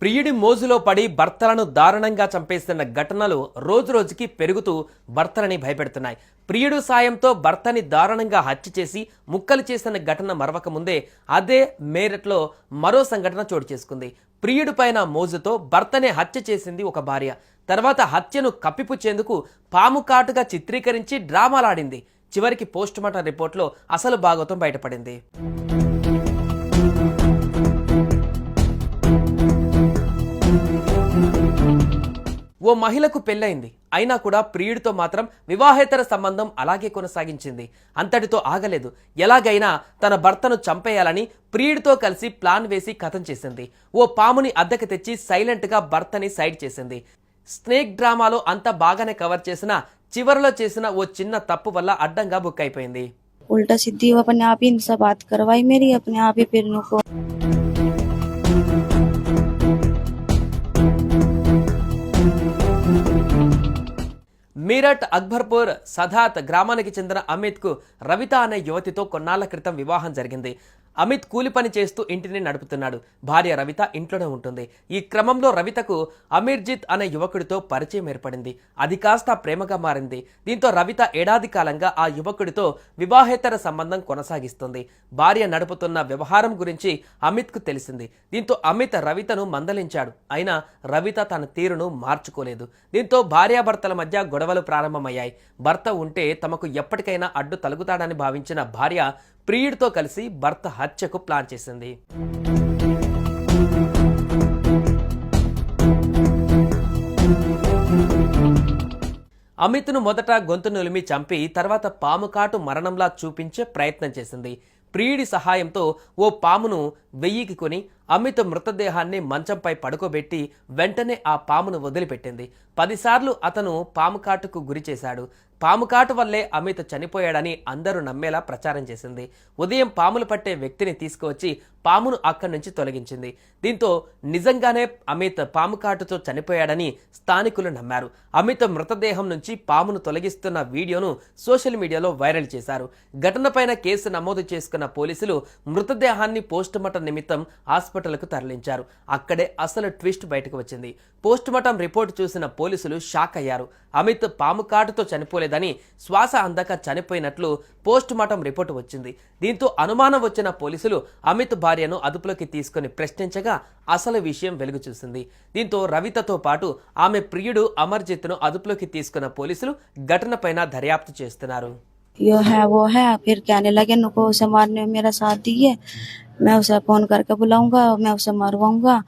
ప్రియుడి మోజులో పడి భర్తలను దారుణంగా చంపేస్తున్న ఘటనలు రోజురోజుకి పెరుగుతూ భర్తలని భయపెడుతున్నాయి. ప్రియుడు సాయంతో భర్తని దారుణంగా హత్య చేసి ముక్కలు చేసిన ఘటన మరవక ముందే అదే మేరట్లో మరో సంఘటన చోటు చేసుకుంది. ప్రియుడి పైన మోజుతో భర్తనే హత్య చేసింది ఒక భార్య. తర్వాత హత్యను కప్పిపుచ్చేందుకు పాము కాటుగా చిత్రీకరించి డ్రామాలాడింది. చివరికి పోస్టుమార్టం రిపోర్ట్లో అసలు భాగవతం బయటపడింది. ఓ మహిళకు పెళ్ళైంది అయినా కూడా ప్రియుడితో మాత్రం వివాహేతర సంబంధం అలాగే కొనసాగించింది అంతటితో ఆగలేదు ఎలాగైనా తన భర్తను చంపేయాలని ప్రియుడితో కలిసి ప్లాన్ వేసి కథం చేసింది ఓ పాముని అద్దెకు తెచ్చి సైలెంట్గా భర్తని సైడ్ చేసింది స్నేక్ డ్రామాలో అంతా బాగానే కవర్ చేసిన చివరిలో చేసిన ఓ చిన్న తప్పు వల్ల అడ్డంగా బుక్ అయిపోయింది उल्टा सीधी वो अपने आप ही इनसे बात करवाई मेरी अपने आप ही फिर को మీరట్ అక్బర్పూర్ సదాత్ గ్రామానికి చెందిన అమిత్కు రవిత అనే యువతితో కొన్నాళ్ళ క్రితం వివాహం జరిగింది. అమిత్ కూలి పని చేస్తూ ఇంటిని నడుపుతున్నాడు. భార్య రవిత ఇంట్లోనే ఉంటుంది. ఈ క్రమంలో రవితకు అమీర్జిత్ అనే యువకుడితో పరిచయం ఏర్పడింది. అది కాస్త ప్రేమగా మారింది. దీంతో రవిత ఏడాది కాలంగా ఆ యువకుడితో వివాహేతర సంబంధం కొనసాగిస్తుంది. భార్య నడుపుతున్న వ్యవహారం గురించి అమిత్కు తెలిసింది. దీంతో అమిత్ రవితను మందలించాడు. అయినా రవిత తన తీరును మార్చుకోలేదు. దీంతో భార్యాభర్తల మధ్య గొడవలు ప్రారంభమయ్యాయి. భర్త ఉంటే తమకు ఎప్పటికైనా అడ్డు తలుగుతాడని భావించిన భార్య ప్రియుడితో కలిసి భర్త హత్యకు ప్లాన్ చేసింది. అమిత్ను మొదట గొంతు నులిమి చంపి తర్వాత పాముకాటు మరణంలా చూపించే ప్రయత్నం చేసింది. ప్రియుడి సహాయంతో ఓ పామును వెయ్యికి కొని అమిత మృతదేహాన్ని మంచంపై పడుకోబెట్టి వెంటనే ఆ పామును వదిలిపెట్టింది. పదిసార్లు అతను పాము కాటుకు గురి చేశాడు. పాము కాటు వల్లే అమిత చనిపోయాడని అందరూ నమ్మేలా ప్రచారం చేసింది. ఉదయం పాములు పట్టే వ్యక్తిని తీసుకువచ్చి పామును అక్కడి నుంచి తొలగించింది. దీంతో నిజంగానే అమిత పాము కాటుతో చనిపోయాడని స్థానికులు నమ్మారు. అమిత మృతదేహం నుంచి పామును తొలగిస్తున్న వీడియోను సోషల్ మీడియాలో వైరల్ చేశారు. ఘటనపైన కేసు నమోదు చేసుకున్న పోలీసులు మృతదేహాన్ని పోస్టుమార్టం నిమిత్తం హాస్పిటల్కు తరలించారు. అక్కడే అసలు ట్విస్ట్ బయటకు వచ్చింది. పోస్టుమార్టం రిపోర్ట్ చూసిన పోలీసులు షాక్ అయ్యారు. అమిత్ పాము కాటుతో చనిపోలేదని శ్వాస అందక చనిపోయినట్లు పోస్టుమార్టం రిపోర్టు వచ్చింది. దీంతో అనుమానం వచ్చిన పోలీసులు అమిత్ భార్యను అదుపులోకి తీసుకుని ప్రశ్నించగా అసలు విషయం వెలుగు చూసింది. దీంతో రవితతో పాటు ఆమె ప్రియుడు అమర్జిత్ను అదుపులోకి తీసుకున్న పోలీసులు ఘటనపైన దర్యాప్తు చేస్తున్నారు. यो है, वो है। फिर कहने लगे नुको उसे मारने में मेरा साथ दिए। मैं उसे फ़ोन करके बुलाऊँगा, मैं उसे मरवाऊँगा।